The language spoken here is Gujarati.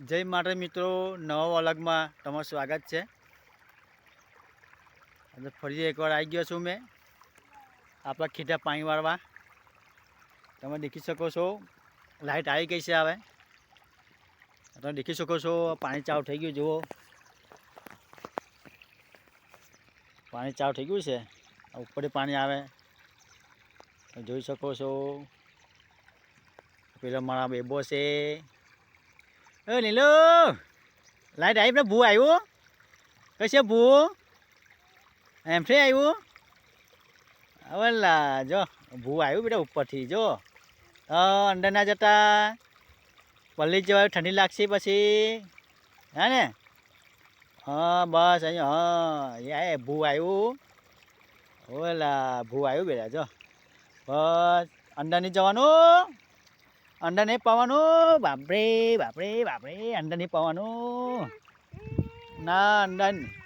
જય માટે મિત્રો, નવા અલગમાં તમારું સ્વાગત છે. અને ફરી એકવાર આવી ગયો છું મેં, આપણા ખીટા પાણી વાળવા. તમે દેખી શકો છો લાઇટ આવી ગઈ છે હવે. તમે દેખી શકો છો, પાણી ચાવ થઈ ગયું, જુઓ. પાણી ચાવ થઈ ગયું છે ઉપરથી પાણી આવે. જોઈ શકો છો, પેલા મારા બેબો છે લીલો લાઈટ આવી ને ભૂ આવ્યું કશે ભૂ એમ છે આવ્યું હવે લા જો ભૂ આવ્યું બેટા ઉપરથી જો અંદર ના જતા પલ્લી જવાય ઠંડી લાગશે પછી હા ને હા બસ અહીંયા હા એ ભૂ આવ્યું ઓલા ભૂ આવ્યું બેટા જો બસ અંદર જવાનું અંડા નહીં પાવાનું? બાપરે બાપરે બાપરે અંડા નહીં પાવાનું. ના અંડા નહીં.